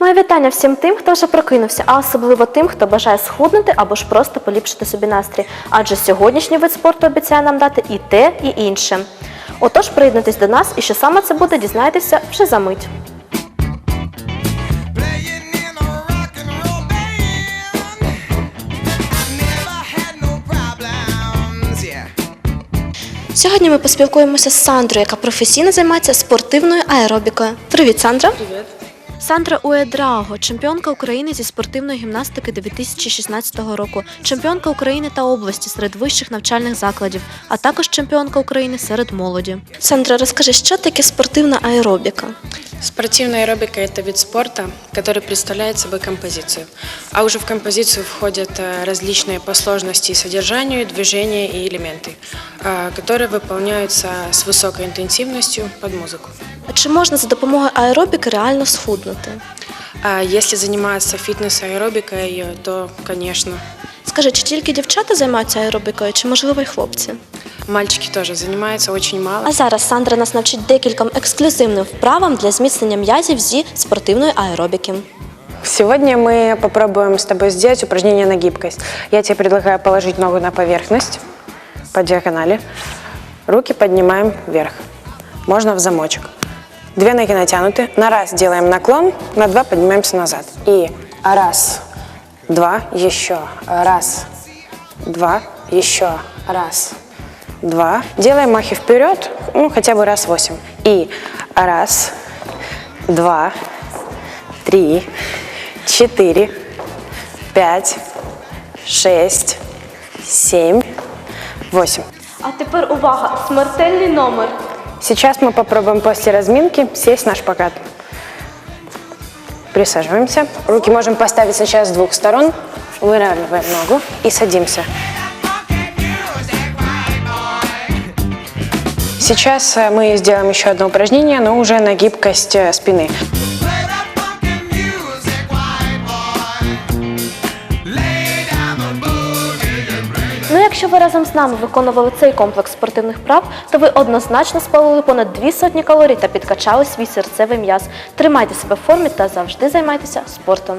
Моє вітання всім тим, хто вже прокинувся, а особливо тим, хто бажає схуднути або ж просто поліпшити собі настрій. Адже сьогоднішній вид спорту обіцяє нам дати і те, і інше. Отож, приєднуйтесь до нас, і що саме це буде, дізнаєтеся вже за мить. Сьогодні ми поспілкуємося з Сандрою, яка професійно займається спортивною аеробікою. Привіт, Сандра! Привет. Сандра Уедраго, чемпіонка України зі спортивної гімнастики 2016 року, чемпіонка України та області серед вищих навчальних закладів, а також чемпіонка України серед молоді. Сандра, розкажи, що таке спортивна аеробіка? Спортивная аэробика – это вид спорта, который представляет собой композицию. А уже в композицию входят э, различные по сложности и содержанию движения и элементы, э, которые выполняются с высокой интенсивностью под музыку. А чи можна за допомогою аеробіки реально схуднути? А если заниматься фитнес-аэробикой, э, то, конечно, Скажи, чи тільки дівчата займаються аеробікою, чи можливо й хлопці? мальчики тоже занимаются очень мало. А зараз Сандра нас навчить декільком ексклюзивним вправам для зміцнення м'язів зі спортивної аеробіки. Сегодня мы попробуем с тобой сделать упражнение на гибкость. Я тебе предлагаю положить ногу на поверхность по диагонали. Руки поднимаем вверх. Можно в замочек. Две ноги натянуты. На раз делаем наклон, на два поднимаемся назад. И раз, два, еще. Раз, два, еще. Раз, два. Делаем махи вперед, ну хотя бы раз восемь. И раз, два, три, четыре, пять, шесть, семь, восемь. А тепер увага! Смертельний номер. Сейчас мы попробуем после разминки сесть на шпагат. Присаживаемся. Руки можем поставить сначала с двух сторон. Выравниваем ногу и садимся. Сейчас э, мы сделаем еще одно упражнение, но уже на гибкость э, спины. Ви разом з нами виконували цей комплекс спортивних прав, то ви однозначно спалили понад дві сотні калорій та підкачали свій серцевий м'яз. Тримайте себе в формі та завжди займайтеся спортом.